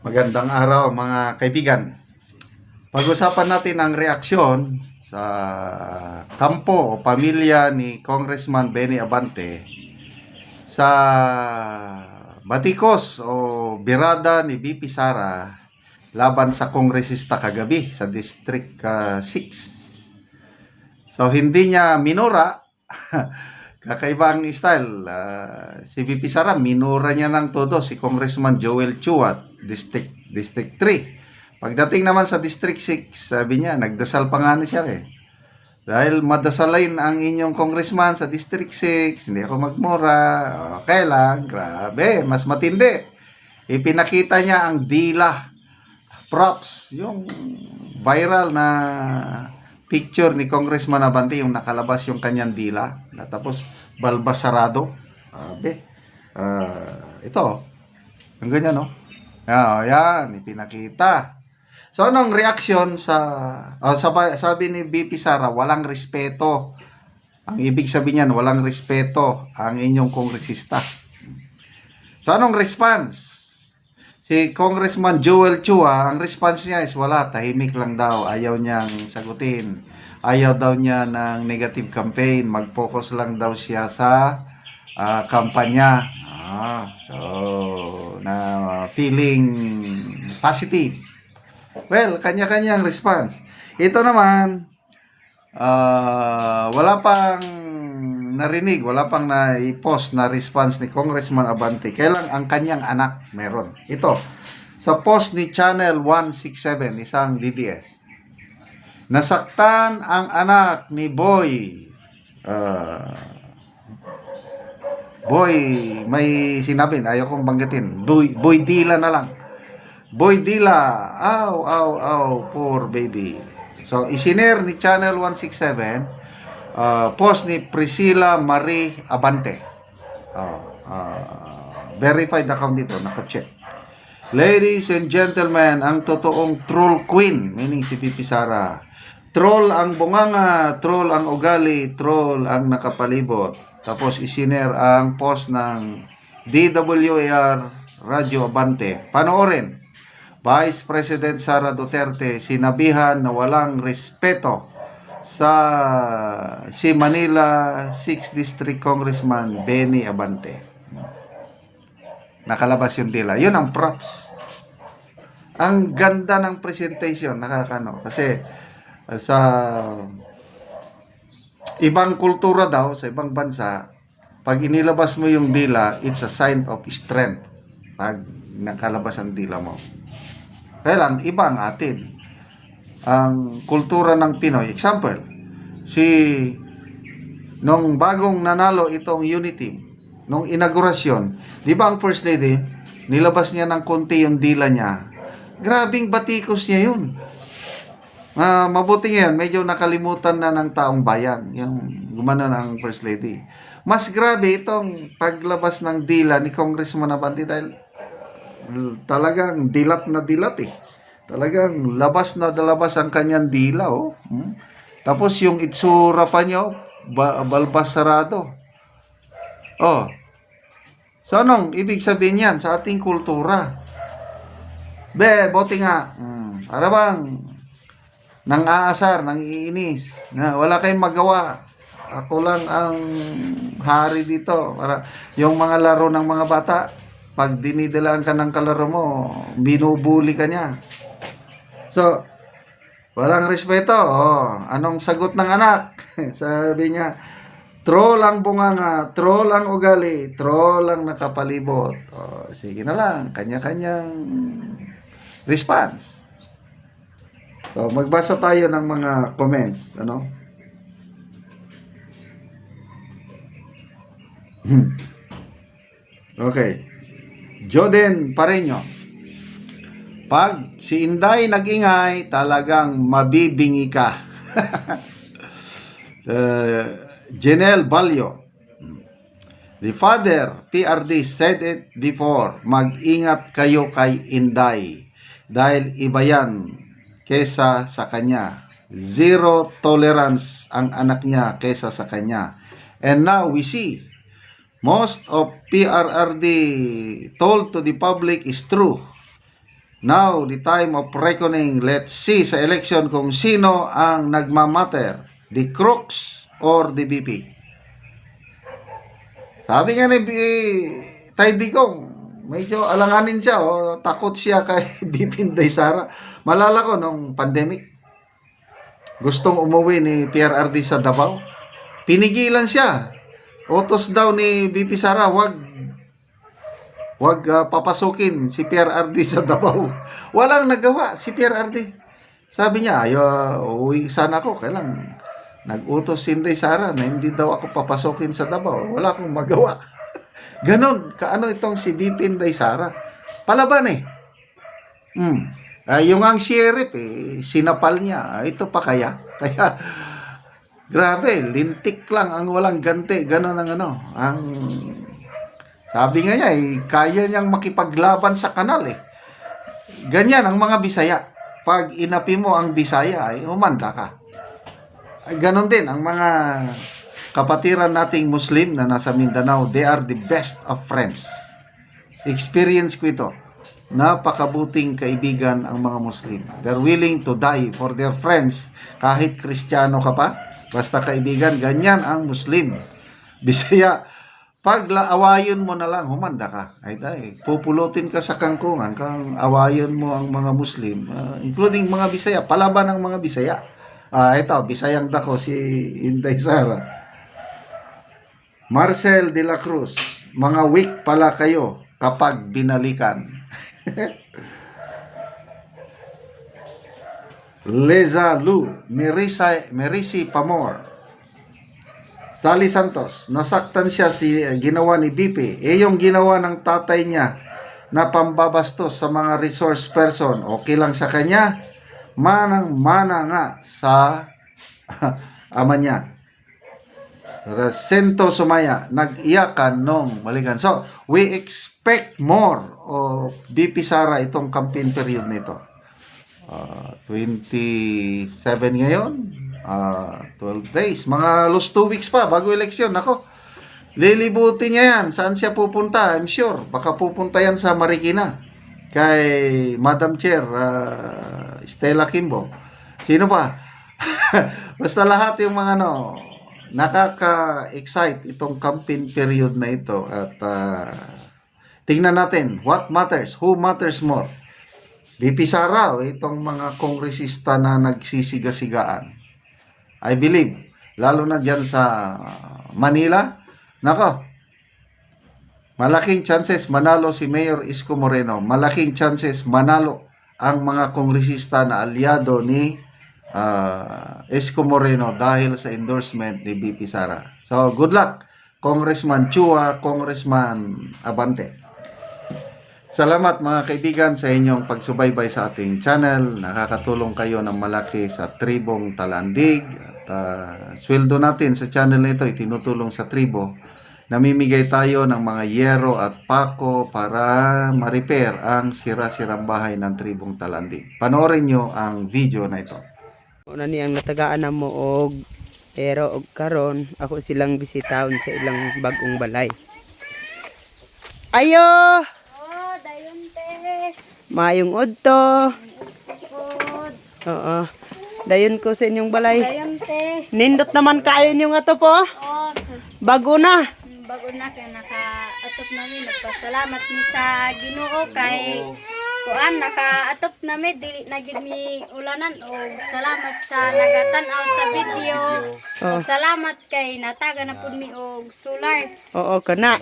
Magandang araw mga kaibigan. Pag-usapan natin ang reaksyon sa kampo o pamilya ni Congressman Benny Abante sa batikos o birada ni BP Sara laban sa kongresista kagabi sa District ah, 6. So hindi niya minura Kakaibang style. Ah, si VP Sara, minura niya ng todo si Congressman Joel Chuat, District, District 3. Pagdating naman sa District 6, sabi niya, nagdasal pa nga na siya eh. Dahil madasalain ang inyong congressman sa District 6, hindi ako magmura, okay lang, grabe, mas matindi. Ipinakita niya ang dila, props, yung viral na picture ni Congressman Abante yung nakalabas yung kanyang dila na tapos balbas sarado. Abe. Ah, ito. Ang ganyan, no? Ah, yan, ipinakita. So, anong reaction sa, ah, sabi, sabi ni BP Sara, walang respeto. Ang ibig sabihin niyan, walang respeto ang inyong kongresista. So, anong response? Si Congressman Joel Chua, ang response niya is wala, tahimik lang daw, ayaw niyang sagutin. Ayaw daw niya ng negative campaign, mag-focus lang daw siya sa ah, kampanya. Ah, so, na feeling positive. Well, kanya-kanyang response. Ito naman, ah, wala pang narinig, wala pang na-post na response ni Congressman Abante. Kailang ang kanyang anak meron. Ito, sa post ni Channel 167, isang DDS. Nasaktan ang anak ni Boy. ah, Boy, may sinabi, ayaw kong banggitin. Boy, Boy Dila na lang. Boy Dila, aw, aw, aw, poor baby. So, isiner ni Channel 167, uh, post ni Priscilla Marie Abante. Oh, uh, verified account dito, nakacheck. Ladies and gentlemen, ang totoong troll queen, meaning si Pipi Sara. Troll ang bunganga, troll ang ugali, troll ang nakapalibot. Tapos isiner ang post ng DWAR Radio Abante. Panoorin. Vice President Sara Duterte sinabihan na walang respeto sa si Manila 6th District Congressman Benny Abante. Nakalabas yung dila. Yun ang props. Ang ganda ng presentation, nakakano. Kasi uh, sa ibang kultura daw, sa ibang bansa, pag inilabas mo yung dila, it's a sign of strength. Pag nakalabas ang dila mo. Kaya lang, iba ang atin. Ang kultura ng Pinoy. Example, si nung bagong nanalo itong unity, nung inaugurasyon, di ba ang First Lady, nilabas niya ng konti yung dila niya. Grabing batikos niya yun. Ah, mabuti ngayon, medyo nakalimutan na ng taong bayan, yung gumano ng First Lady. Mas grabe itong paglabas ng dila ni Congressman Abante dahil talagang dilat na dilat eh. Talagang labas na labas ang kanyang dila oh. Hmm? Tapos yung itsura pa niya oh, ba- balbas sarado. Oh. So anong ibig sabihin yan sa ating kultura? Be, bote nga. Hmm. Para bang nang aasar, nang iinis. Na wala kayong magawa. Ako lang ang hari dito. Para yung mga laro ng mga bata, pag dinidalaan ka ng kalaro mo, binubuli ka niya. So, walang respeto. Oh, anong sagot ng anak? Sabi niya, troll ang bunganga, troll ang ugali, troll ang nakapalibot. Oh, sige na lang, kanya-kanyang response. So, magbasa tayo ng mga comments, ano? Hmm. okay. Joden Pareño. Pag si Inday nagingay, talagang mabibingi ka. uh, Janelle Balyo. The father, PRD, said it before, mag-ingat kayo kay Inday dahil iba yan kesa sa kanya. Zero tolerance ang anak niya kesa sa kanya. And now we see most of PRRD told to the public is true. Now, the time of reckoning. Let's see sa election kung sino ang nagmamatter. The crooks or the BP. Sabi nga ni Tay Digong, medyo alanganin siya. O, takot siya kay BP Inday Sara. Malala ko nung pandemic. Gustong umuwi ni Ardi sa Davao. Pinigilan siya. Utos daw ni BP Sara, wag Huwag ah, papasukin si Ardi sa Davao. Walang nagawa si Ardi. Sabi niya, ayo, uwi sana ako. Kailang nag-utos si Sara na hindi daw ako papasukin sa Davao. Wala akong magawa. Ganon, kaano itong si BP Inday Sara. Palaban eh. Hmm. Ah, yung ang sheriff eh, sinapal niya. Ah, ito pa kaya? Kaya, grabe, lintik lang ang walang ganti. Ganon ang ano, ang sabi nga niya, eh, kaya niyang makipaglaban sa kanal eh. Ganyan ang mga Bisaya. Pag inapi mo ang Bisaya, ay umanda ka. Ganon din ang mga kapatiran nating Muslim na nasa Mindanao. They are the best of friends. Experience ko ito. Napakabuting kaibigan ang mga Muslim. They're willing to die for their friends. Kahit Kristiyano ka pa, basta kaibigan, ganyan ang Muslim. Bisaya, pag laawayon mo na lang, humanda ka. Ay dahil, pupulutin ka sa kangkungan kang awayon mo ang mga Muslim, ah, including mga Bisaya, palaban ng mga Bisaya. Ah, ito, Bisayang dako si Inday Sara. Marcel de la Cruz, mga weak pala kayo kapag binalikan. Leza Lu, Merisa, Merisi Pamor, Sally Santos, nasaktan siya si ginawa ni BP. Eh yung ginawa ng tatay niya na pambabastos sa mga resource person, okay lang sa kanya. Manang mana nga sa ama niya. Resento Sumaya, nag-iyakan nung maligan. So, we expect more of BP Sara itong campaign period nito. Ah, 27 ngayon. Ah, 12 days. Mga lost 2 weeks pa bago eleksyon. Nako, lilibutin niya yan. Saan siya pupunta? I'm sure. Baka pupunta yan sa Marikina. Kay Madam Chair, ah, Stella Kimbo. Sino pa? Basta lahat yung mga ano, nakaka-excite itong campaign period na ito. At ah, tingnan natin, what matters? Who matters more? BP Sara itong mga kongresista na nagsisiga-sigaan. I believe, lalo na dyan sa Manila, nako, malaking chances manalo si Mayor Isko Moreno. Malaking chances manalo ang mga kongresista na aliado ni ah, Isko Moreno dahil sa endorsement ni BP Sara. So, good luck, Congressman Chua, Congressman Abante. Salamat mga kaibigan sa inyong pagsubaybay sa ating channel. Nakakatulong kayo ng malaki sa tribong Talandig. At ah, sweldo natin sa channel na ito itinutulong sa tribo. Namimigay tayo ng mga yero at pako para ma-repair ang sira-sirang bahay ng tribong Talandig. Panoorin nyo ang video na ito. Una niyang natagaan na mo og pero og karon ako silang bisitahon sa ilang bagong balay. Ayo! Oh, dayon te. Mayong udto. Oo. Dayon ko sa inyong balay. Dayon te. Nindot naman kayo niyo nga to po. Oh, Bago na. bago na kay naka-atop namin. Nagpasalamat mi sa Ginoo kay kuan naka-atop namin dili na gid mi ulanan o salamat sa nagatan-aw sa video. Oh. Og salamat kay nataga na pud mi og solar. Oo, kana.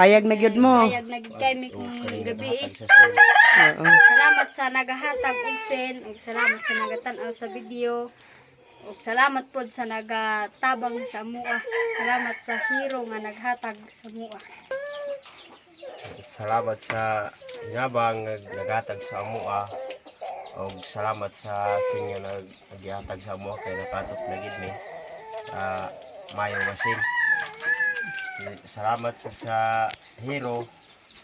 Hayag na gyud mo. Hayag na gid kay mi kung gabi. eh. Oo. Salamat sa nagahatag og sen ug salamat sa nagatan-aw sa video. Ug salamat pod sa nagatabang sa mua. Salamat sa hero nga naghatag sa mua. Salamat sa yabang nga naghatag sa amoa og salamat sa sinyo naghatag sa amoa kay nakatop na gid mi sa mayong masin salamat sa, sa hero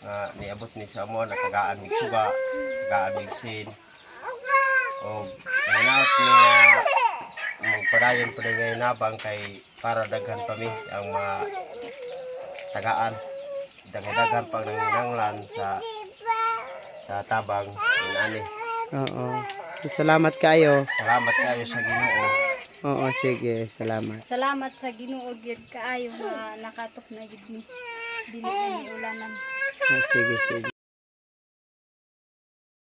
nga niabot ni sa amoa natagaan mig suga tagaan mig sin og nanaot ni nga magpadayon pa ngayon nabang kay para daghan pa mi ang mga tagaan daghan-daghan pang nanginanglan sa sa tabang inani. Oo. So, salamat kayo. Salamat kayo sa Ginoo. Oo, sige. Salamat. Salamat sa Ginoo gyud kaayo nga nakatok na gid mi. Dili na mi ulanan. Ah, sige, sige.